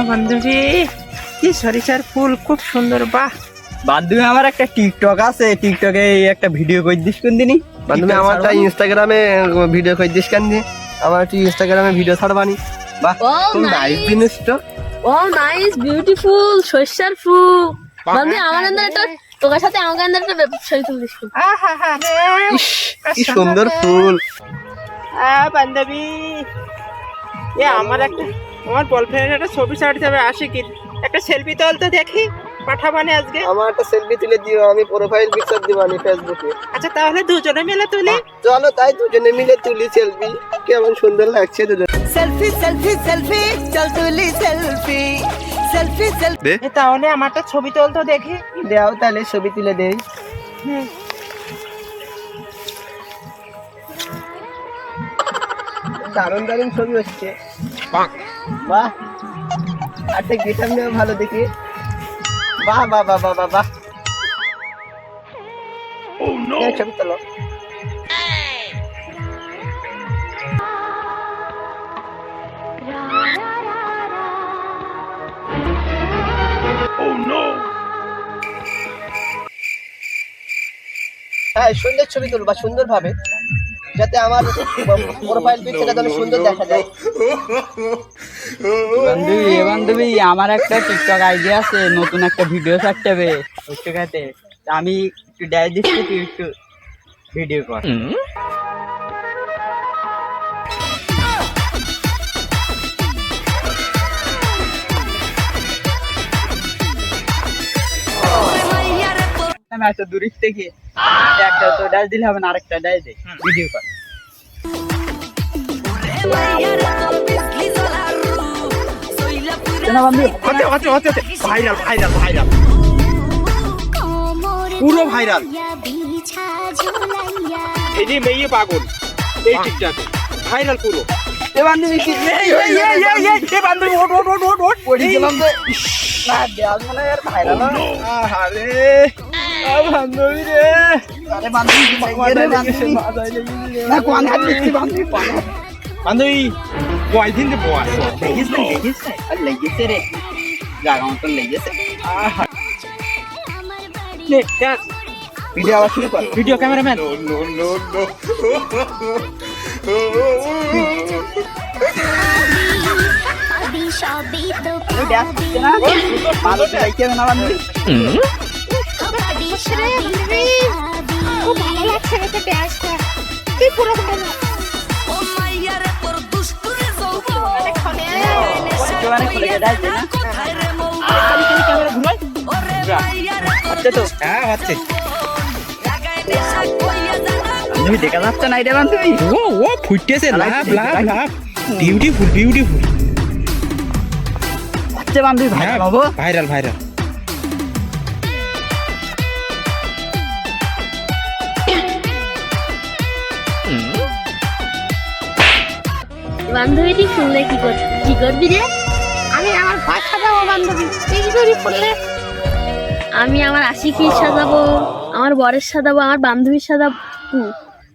হ্যাঁ বান্ধবী। কি সরিষার ফুল খুব সুন্দর বাহ। বান্ধবী আমার একটা টিকটক আছে। টিকটকে এই একটা ভিডিও করে দিস কোন দিনই? বান্ধবী আমারটা ইনস্টাগ্রামে ভিডিও করে দিস কেন দিয়ে? আমার একটু ইনস্টাগ্রামে ভিডিও ছাড়বানি। বাহ খুব নাইস নাইস জিনিসটা ও নাইস বিউটিফুল শস্যার ফুল। বন্ধু আমার আন্দার একটা তোর সাথে আমাকে আন্দার একটা ছবি তুলিস কি সুন্দর ফুল। আহ বান্ধবী। এ আমার একটা আমার বয়ফ্রেন্ডের একটা ছবি ছাড়তে হবে কি? একটা সেলফি তোল তো দেখি পাঠাবানে আজকে। আমার একটা সেলফি তুলে দিও আমি প্রোফাইল পিকচার দিবানি ফেসবুকে আচ্ছা তাহলে দুজনে মিলে তুলি? চলো তাই দুজনে মিলে তুলি সেলফি কেমন সুন্দর লাগছে দুজন। সেলফি সেলফি সেলফি চল তুলি সেলফি সেলফি সেলফি তাহলে আমারটা ছবি তোল তো দেখি। দেও তাহলে ছবি তুলে দেই। দারুণ দারুণ ছবি হচ্ছে। বাহ। একটা গিটার নিয়ে ভালো দেখি। বাহ বাহ বাহ বাহ বাহ বাহ। ছবি তোলো। হ্যাঁ সুন্দর ছবি তুলবা সুন্দর ভাবে যাতে আমার প্রোফাইল পিকচারটা যেন সুন্দর দেখা যায়। বান্ধবী এ বান্ধবী আমার একটা টিকটক আইডিয়া আছে নতুন একটা ভিডিও ছাড়তে হবে। ওইটাতে আমি একটু ডাই দিচ্ছি তুই একটু ভিডিও কর। আমি এত দূর থেকে একটা তো ডাল দিলে হবে না আরেকটা ডাল দে। ভিডিও কর। হতে হতে হতে হতে। ভাইরাল ভাইরাল ভাইরাল পুরো ভাইরাল এই যে মেয়ে পাগল। এই টিকটাকে। ভাইরাল পুরো। এ বান্ধবী কি? এই এই এই এই এই এ বান্ধবী ওট ওট ওট ওট ওট পড়ে গেলাম তো। না দেয়াল মানে আর ভাইরাল আরে আ বান্ধবী রে। আরে বান্ধবী কি বান্ধবী। না কোন হাত দিচ্ছি বান্ধবী? কোন বান্ধবী বয় দিন বয় লেগেছে লেগেছে আর লেগেছে রে জায়গা মতন লেগেছে ভিডিও আবার শুরু কর ভিডিও ক্যামেরাম্যান না ভালো লাইকে না হ্যাঁ দেখা যাচ্ছে না এটা ও ও ফুটেছে লাভ লাভ লাভ। বিউটিফুল বিউটিফুল হচ্ছে বান্ধবী ভাই হ্যাঁ ভাইরাল ভাইরাল। বান্ধবীটি শুনলে কি কর কি করবি রে? সাজাবো বান্ধবী। এই জড়ি পড়লে আমি আমার আশিকির সাজাবো আমার বরের সাজাবো আমার বান্ধবীর সাজাবো। হুম,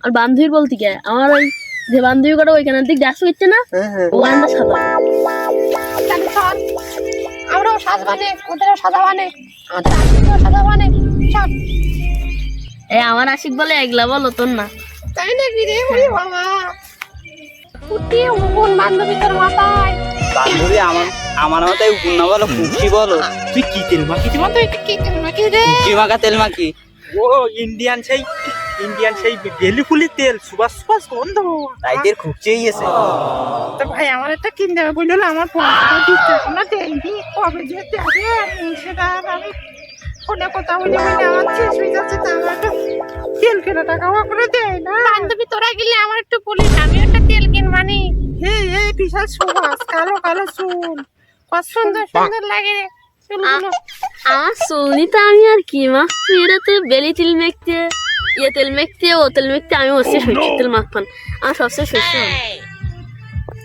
আর বান্ধবীর বলতে কে আমার ওই যে বান্ধবী করে ওইখানের দিক ডান্স করছে না? ওখানটা সাজাবো। আমরাও সাজবানে ওদেরও সাজাবানে আমাদের আশিকেও সাজাবানে এই আমার আশিক বলে এগলা বলো তোর না। তাই নাকি রে ওরে বাবা? কুটি উগুন বান্ধবী তোর মাথায়। বান্ধবী আমার আমার মাথায় উকুন না বলো কুচি বলো। তুই কি তেল মাখিছি বলতো কি তেল মাখি রে? কুচি মাখা তেল মাখি। ও ইন্ডিয়ান সেই ইন্ডিয়ান সেই বেলি ফুলি তেল সুবাস সুবাস গন্ধ। তাইদের খুঁজছেই গেছে। তো ভাই আমার একটা কিনতে হবে বলল আমার ফোনটা দিচ্ছে না। দেয়নি কবে যে দেবে সেটা আমি ফোনে কথা বলে বলে আমার শেষ হয়ে যাচ্ছে তা আমার একটা তেল কেনা টাকা করে দেয় না। বান্ধবী তোরা গেলে আমার একটু বলিস আমি একটা তেল কিনবানি হে হে বিশাল সুবাস কালো কালো চুল। কত সুন্দর সুন্দর লাগে রে চুলগুলো। আমার চুলনি তো আমি আর কি মা? তুই এটাতে বেলি তেল মেখতে ইয়ে তেল মেখতে ও তেল মেখতে আমি হচ্ছে সরষের তেল মাখপান আমার সবচেয়ে সরষে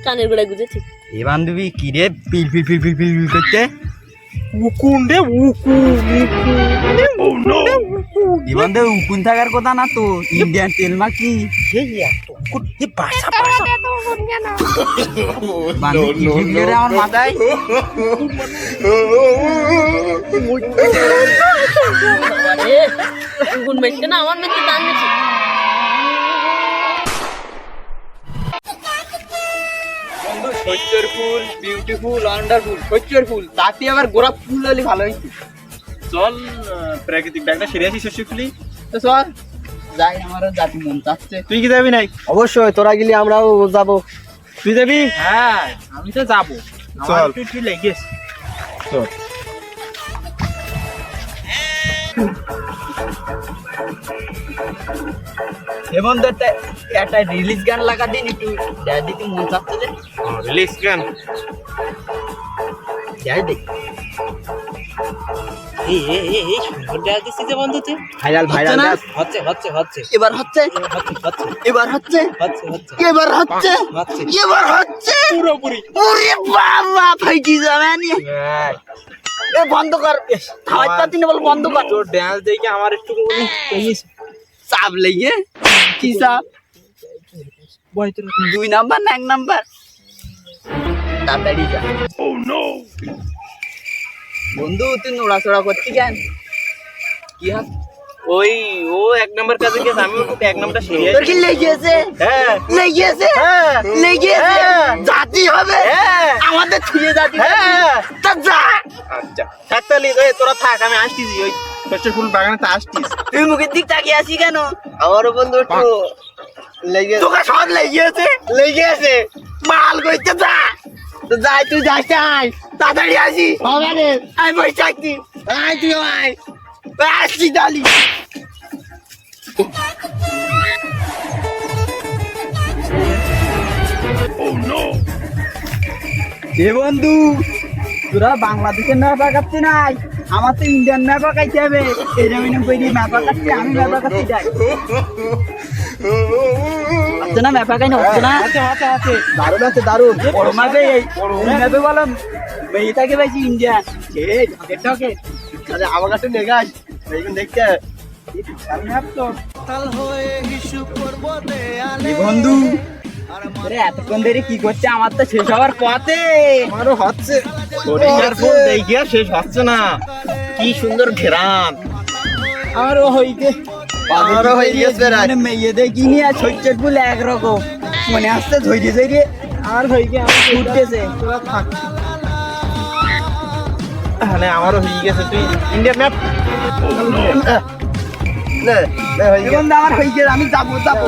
কানের গোড়া গুজে ঠিক এ বান্ধবী কি রে? পিল পিল পিল পিল পিল করছে উকুন রে উকুন উকুন এ বান্ধবী উকুন থাকার কথা না তো ইন্ডিয়ান তেল মাখি আমার মাথায়? না আমার মেটে দান ফুল বিউটিফুল ওয়ান্ডারফুল ফুল। তাতে আবার গোলাপ ফুল হলে ভালো হইতো। চল প্রাকৃতিক ডাকটা সেরে আসি শস্য ফুলি তো চল। যাই আমারও জাতি মন চাচ্ছে। তুই কি যাবি নাই অবশ্যই তোরা গেলে আমরাও যাব। তুই যাবি? হ্যাঁ আমি তো যাব। চল। একটু একটু লেগেছে। চল। হেমন্ত একটা একটা রিলিজ গান লাগা দিন একটু। দেয় দিতে মন চাচ্ছে রিলিজ গান? যাই দেখ। এই এই এই এই সুন্দর ডাল দিছিস যে বন্ধু তুই? ভাইরাল ভাইরাল হচ্ছে হচ্ছে হচ্ছে। এবার হচ্ছে? হচ্ছে হচ্ছে। এবার হচ্ছে? হচ্ছে হচ্ছে। এবার হচ্ছে? হচ্ছে। এবার হচ্ছে? পুরোপুরি। ওরে বাবা ফাইটি যাবে এ বন্ধ কর। খাওয়াই পাতি না বল বন্ধ কর। তোর ড্যান্স দেখে আমার একটু চাপ লেগে। কি চাপ? দুই নাম্বার না এক নাম্বার? তাড়াতাড়ি যা। বন্ধু তুই নোড়াচড়া করছি কেন? কি হাত ওই ও এক নম্বর কাজে গেছে আমি ওকে এক নম্বরটা সেরে তোর কি লেগেছে হ্যাঁ। লেগেছে হ্যাঁ। লেগেছে হ্যাঁ। জাতি হবে? হ্যাঁ। আমাদের ছুঁয়ে জাতি হ্যাঁ। তা যা। আচ্ছা থাক তাহলে এই তোরা থাক আমি আসতেছি ওই শস্য ফুল বাগানে তো আসতিস। তুই মুখের দিক তাকিয়ে আসি কেন? আমারও বন্ধু একটু লেগে তোকে সব লেগেছে লেগে আছে। মাল করতে যা। তো যাই তুই যাস আয়। তাড়াতাড়ি আসি। হবে রে আমি বই থাকছি আয় তুই আয়। আসছি এ বন্ধু তোরা বাংলাদেশের ম্যাপ আঁকাচ্ছি নাই আমার তো ইন্ডিয়ান ম্যাপ আঁকাইতে হবে। এরকম এরকম করে ম্যাপ আঁকাচ্ছি আমি ম্যাপ আঁকাচ্ছি যাই। হচ্ছে না ম্যাপ আঁকাই হচ্ছে না দারুণ আছে দারুণ। বড় ম্যাপে এই ম্যাপে বলো। মেয়েটাকে ইন্ডিয়ান সে ঢকে আমার কাছে নেগাস এইগুলো দেখতে। বন্ধু। এতক্ষণ ধরে কি করছে? আমার তো শেষ হওয়ার পথে। আমারও হচ্ছে। সরিষার ফুল দেখিয়া শেষ হচ্ছে না। কি সুন্দর ঘেরান। আরও হইতে। হয়ে গেছে মানে মেয়েদের কিনি আর শৈত্যের ফুল একরকম। মনে ধৈর্য ধৈর্য আর মানে আমারও হয়ে গেছে তুই ইন্ডিয়ান ম্যাপ আমার হয়ে গেছে আমি যাব যাব।